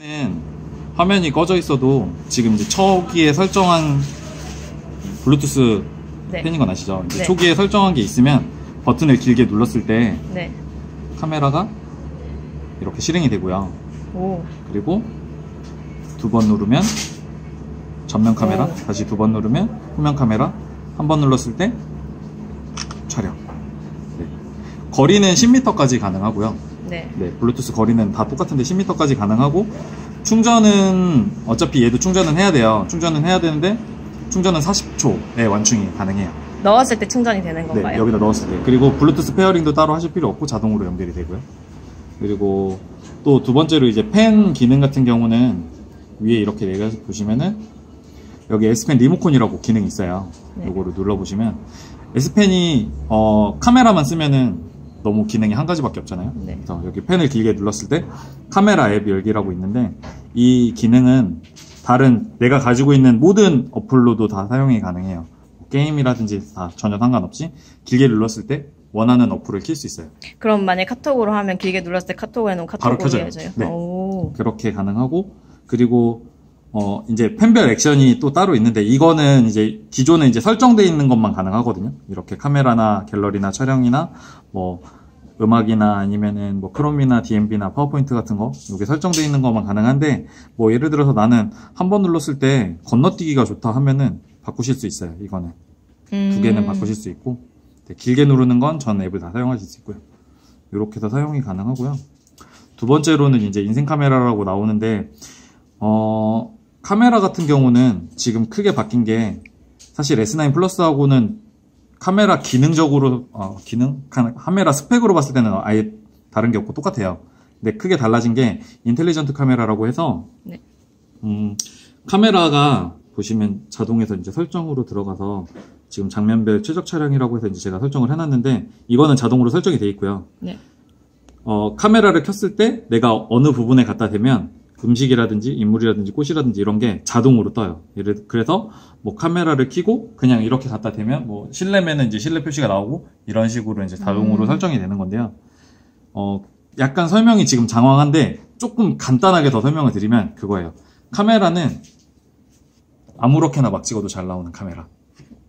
는 화면이 꺼져 있어도 지금 이제 초기에 설정한 블루투스 네. 펜인 건 아시죠? 이제 네. 초기에 설정한 게 있으면 버튼을 길게 눌렀을 때 네. 카메라가 이렇게 실행이 되고요. 오. 그리고 두 번 누르면 전면 카메라, 오. 다시 두 번 누르면 후면 카메라, 한 번 눌렀을 때 촬영. 네. 거리는 10m까지 가능하고요. 네. 네, 블루투스 거리는 다 똑같은데 10m까지 가능하고 충전은 어차피 얘도 충전은 해야 돼요. 충전은 해야 되는데 충전은 40초에 완충이 가능해요. 넣었을 때 충전이 되는 네, 건가요? 여기다 넣었을 때. 그리고 블루투스 페어링도 따로 하실 필요 없고 자동으로 연결이 되고요. 그리고 또 두 번째로 이제 펜 기능 같은 경우는 위에 이렇게 내려서 보시면은 여기 S펜 리모컨이라고 기능이 있어요. 네. 요거를 눌러보시면 S펜이 어, 카메라만 쓰면은 너무 기능이 한 가지밖에 없잖아요. 네. 그래서 여기 펜을 길게 눌렀을 때 카메라 앱 열기라고 있는데 이 기능은 다른 내가 가지고 있는 모든 어플로도 다 사용이 가능해요. 게임이라든지 다 전혀 상관없이 길게 눌렀을 때 원하는 어플을 킬 수 있어요. 그럼 만약 카톡으로 하면 길게 눌렀을 때 카톡에 놓은 바로 카톡으로 켜져요. 이어져요? 네. 오. 그렇게 가능하고 그리고 어 이제 펜별 액션이 또 따로 있는데 이거는 이제 기존에 이제 설정되어 있는 것만 가능하거든요. 이렇게 카메라나 갤러리나 촬영이나 뭐 음악이나 아니면은 뭐 크롬이나 DMB나 파워포인트 같은 거 이게 설정되어 있는 것만 가능한데 뭐 예를 들어서 나는 한 번 눌렀을 때 건너뛰기가 좋다 하면은 바꾸실 수 있어요. 이거는 두 개는 음. 바꾸실 수 있고 네, 길게 누르는 건 전 앱을 다 사용하실 수 있고요. 이렇게 해서 사용이 가능하고요. 두 번째로는 이제 인생 카메라라고 나오는데 어 카메라 같은 경우는 지금 크게 바뀐 게 사실 S9 플러스하고는 카메라 기능적으로 어, 기능 카- 카메라 스펙으로 봤을 때는 아예 다른 게 없고 똑같아요. 근데 크게 달라진 게 인텔리전트 카메라라고 해서 네. 음, 카메라가 보시면 자동에서 이제 설정으로 들어가서 지금 장면별 최적 촬영이라고 해서 이제 제가 설정을 해놨는데 이거는 자동으로 설정이 돼 있고요. 네. 어, 카메라를 켰을 때 내가 어느 부분에 갖다 대면 음식이라든지 인물이라든지 꽃이라든지 이런 게 자동으로 떠요. 그래서 뭐 카메라를 켜고 그냥 이렇게 갖다 대면 뭐 실내면은 이제 실내 표시가 나오고 이런 식으로 이제 자동으로 음. 설정이 되는 건데요. 어, 약간 설명이 지금 장황한데 조금 간단하게 더 설명을 드리면 그거예요. 카메라는 아무렇게나 막 찍어도 잘 나오는 카메라.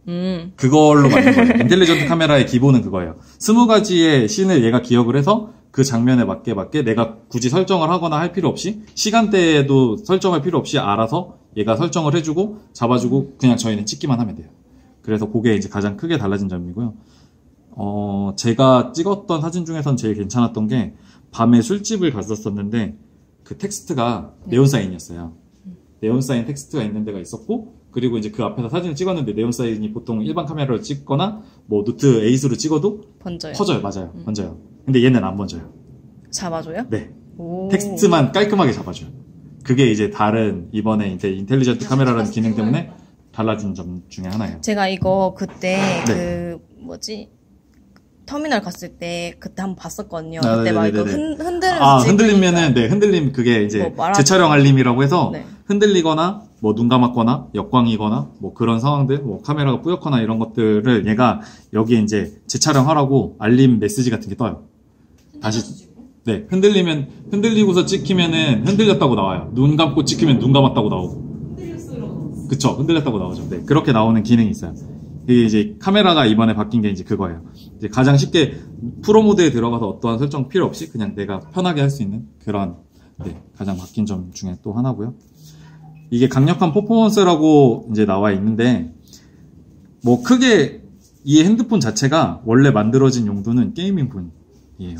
음. 그걸로 만든 거예요. 인텔리전트 카메라의 기본은 그거예요. 스무 가지의 씬을 얘가 기억을 해서 그 장면에 맞게 맞게 내가 굳이 설정을 하거나 할 필요 없이 시간대에도 설정할 필요 없이 알아서 얘가 설정을 해주고 잡아주고 그냥 저희는 찍기만 하면 돼요. 그래서 그게 이제 가장 크게 달라진 점이고요. 어, 제가 찍었던 사진 중에선 제일 괜찮았던 게 밤에 술집을 갔었었는데 그 텍스트가 네온사인이었어요. 네온사인 텍스트가 있는 데가 있었고 그리고 이제 그 앞에서 사진을 찍었는데 네온 사인이 보통 일반 카메라로 찍거나 뭐 노트 에이스로 찍어도 번져요. 퍼져요. 맞아요. 번져요. 근데 얘는 안 번져요. 잡아줘요? 네. 오. 텍스트만 깔끔하게 잡아줘요. 그게 이제 다른 이번에 이제 인텔리전트 카메라라는 기능 때문에 달라진 점 중에 하나예요. 제가 이거 그때 네. 그 뭐지 터미널 갔을 때 그때 한번 봤었거든요. 아, 그때 막 이거 네네네네. 흔, 흔들면서 아. 흔들리면은, 네, 흔들림, 그게 이제, 뭐 재촬영 알림이라고 해서, 네. 흔들리거나, 뭐, 눈 감았거나, 역광이거나, 뭐, 그런 상황들, 뭐, 카메라가 뿌옇거나 이런 것들을 얘가 여기에 이제 재촬영하라고 알림 메시지 같은 게 떠요. 다시, 네, 흔들리면, 흔들리고서 찍히면은 흔들렸다고 나와요. 눈 감고 찍히면 눈 감았다고 나오고. 그쵸, 흔들렸다고 나오죠. 네, 그렇게 나오는 기능이 있어요. 이게 이제 카메라가 이번에 바뀐 게 이제 그거예요. 이제 가장 쉽게 프로 모드에 들어가서 어떠한 설정 필요 없이 그냥 내가 편하게 할 수 있는 그런 네, 가장 바뀐 점 중에 또 하나고요. 이게 강력한 퍼포먼스라고 이제 나와 있는데 뭐 크게 이 핸드폰 자체가 원래 만들어진 용도는 게이밍폰이에요.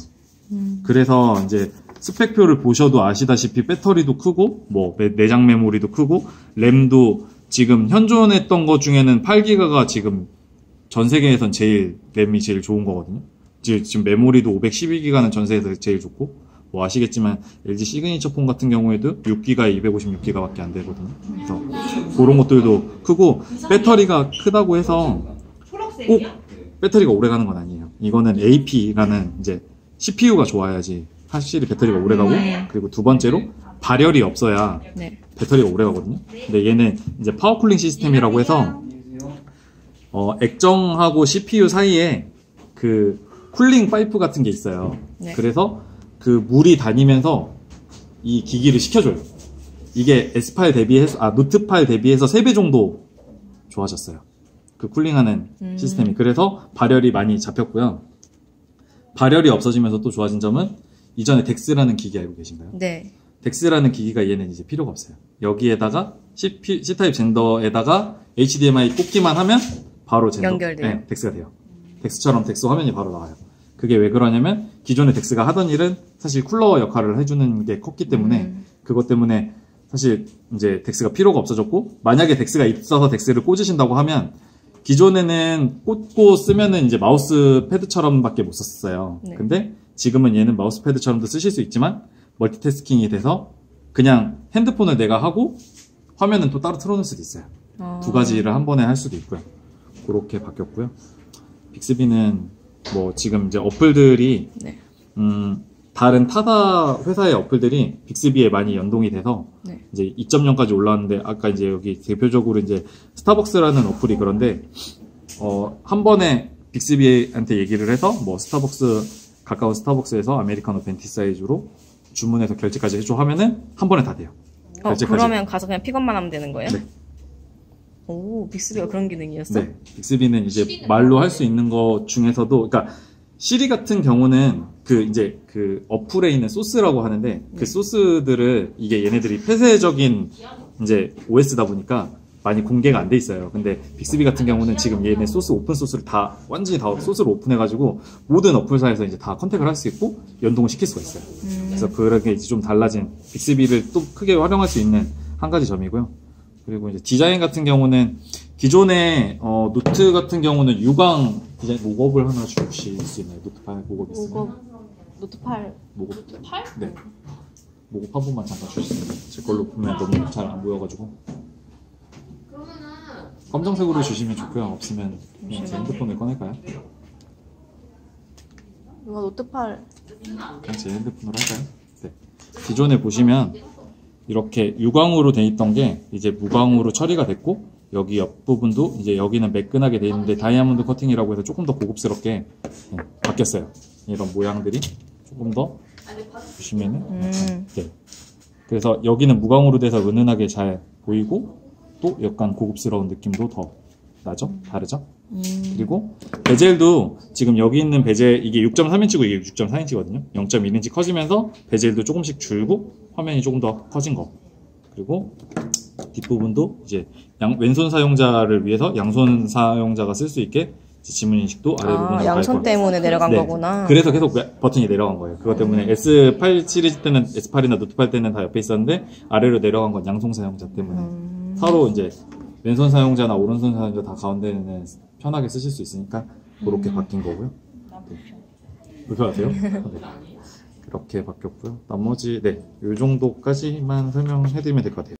음. 그래서 이제 스펙표를 보셔도 아시다시피 배터리도 크고 뭐 매- 내장 메모리도 크고 램도 지금 현존했던 것 중에는 8기가가 지금 전 세계에선 제일 램이 제일 좋은 거거든요. 지- 지금 메모리도 512기가는 전 세계에서 제일 좋고 뭐 아시겠지만 LG 시그니처 폰 같은 경우에도 6기가에 256기가밖에 안 되거든요. 그래서 그런 것들도 크고 배터리가 크다고 해서 꼭 배터리가 오래 가는 건 아니에요. 이거는 AP라는 이제 CPU가 좋아야지 확실히 배터리가 오래 가고 그리고 두 번째로 발열이 없어야 네. 배터리가 오래 가거든요. 근데 얘는 이제 파워 쿨링 시스템이라고 해서 어, 액정하고 CPU 사이에 그 쿨링 파이프 같은 게 있어요. 네. 그래서 그 물이 다니면서 이 기기를 식혀줘요. 이게 S8 대비해서 아 노트8 대비해서 3배 정도 좋아졌어요. 그 쿨링하는 음. 시스템이 그래서 발열이 많이 잡혔고요. 발열이 없어지면서 또 좋아진 점은 이전에 덱스라는 기기 알고 계신가요? 네. 덱스라는 기기가 얘는 이제 필요가 없어요. 여기에다가 C, C타입 젠더에다가 HDMI 꽂기만 하면 바로 젠더, 연결돼요? 네, 덱스가 돼요. 덱스처럼 덱스 화면이 바로 나와요. 그게 왜 그러냐면 기존의 덱스가 하던 일은 사실 쿨러 역할을 해주는 게 컸기 때문에 음. 그것 때문에 사실 이제 덱스가 필요가 없어졌고 만약에 덱스가 있어서 덱스를 꽂으신다고 하면 기존에는 꽂고 쓰면은 이제 마우스 패드처럼밖에 못 썼어요. 네. 근데 지금은 얘는 마우스 패드처럼도 쓰실 수 있지만 멀티태스킹이 돼서 그냥 핸드폰을 내가 하고 화면은 또 따로 틀어놓을 수도 있어요. 어. 두 가지를 한 번에 할 수도 있고요. 그렇게 바뀌었고요. 빅스비는 뭐 지금 이제 어플들이 네. 음, 다른 타다 회사의 어플들이 빅스비에 많이 연동이 돼서 네. 이제 2.0까지 올라왔는데 아까 이제 여기 대표적으로 이제 스타벅스라는 어플이 그런데 어, 한 번에 빅스비한테 얘기를 해서 뭐 스타벅스 가까운 스타벅스에서 아메리카노 벤티 사이즈로 주문해서 결제까지 해줘 하면은 한 번에 다 돼요. 어, 결제까지. 그러면 가서 그냥 픽업만 하면 되는 거예요? 네. 오, 빅스비가 그런 기능이었어? 네. 빅스비는 이제 말로 할 수 있는 것 중에서도, 그러니까 시리 같은 경우는 그 이제 그 어플에 있는 소스라고 하는데 그 소스들을 이게 얘네들이 폐쇄적인 이제 OS다 보니까 많이 공개가 안 돼 있어요. 근데 빅스비 같은 경우는 지금 얘네 소스 오픈 소스를 다 완전히 다 소스를 오픈해가지고 모든 어플사에서 이제 다 컨택을 할 수 있고 연동을 시킬 수가 있어요. 그래서 그렇게 이제 좀 달라진 빅스비를 또 크게 활용할 수 있는 한 가지 점이고요. 그리고 이제 디자인 같은 경우는 기존의 어, 노트 같은 경우는 유광 디자인 목업을 하나 주실 수 있나요? 노트 8 목업 있으면 목업, 노트 8. 목업 노트 8? 네 목업 한 번만 잠깐 주시면 제 걸로 보면 너무 잘 안 보여가지고 검정색으로 주시면 좋고요. 없으면 그냥 제 핸드폰을 꺼낼까요? 이거 노트 8. 그냥 제 핸드폰으로 할까요? 네. 기존에 보시면 이렇게 유광으로 돼 있던 게 이제 무광으로 처리가 됐고 여기 옆부분도 이제 여기는 매끈하게 돼 있는데 다이아몬드 커팅이라고 해서 조금 더 고급스럽게 네, 바뀌었어요. 이런 모양들이 조금 더 보시면은 음. 네. 그래서 여기는 무광으로 돼서 은은하게 잘 보이고 또 약간 고급스러운 느낌도 더 나죠? 다르죠? 음. 그리고 베젤도 지금 여기 있는 베젤 이게 6.3인치고 이게 6.4인치거든요. 0.1인치 커지면서 베젤도 조금씩 줄고 화면이 조금 더 커진 거. 그리고 뒷부분도 이제 양- 왼손 사용자를 위해서 양손 사용자가 쓸 수 있게 지문 인식도 아래 부분에 아, 양손 때문에 내려간 네. 거구나. 그래서 계속 왜- 버튼이 내려간 거예요. 그것 때문에 S8 시리즈 때는 S8이나 노트 8 때는 다 옆에 있었는데 아래로 내려간 건 양손 사용자 때문에 음. 서로 이제 왼손 사용자나 오른손 사용자 다 가운데는 편하게 쓰실 수 있으니까 그렇게 음. 바뀐 거고요. 불편하세요? 네. 그렇게 바뀌었고요. 나머지 네, 이 정도까지만 설명해드리면 될 것 같아요.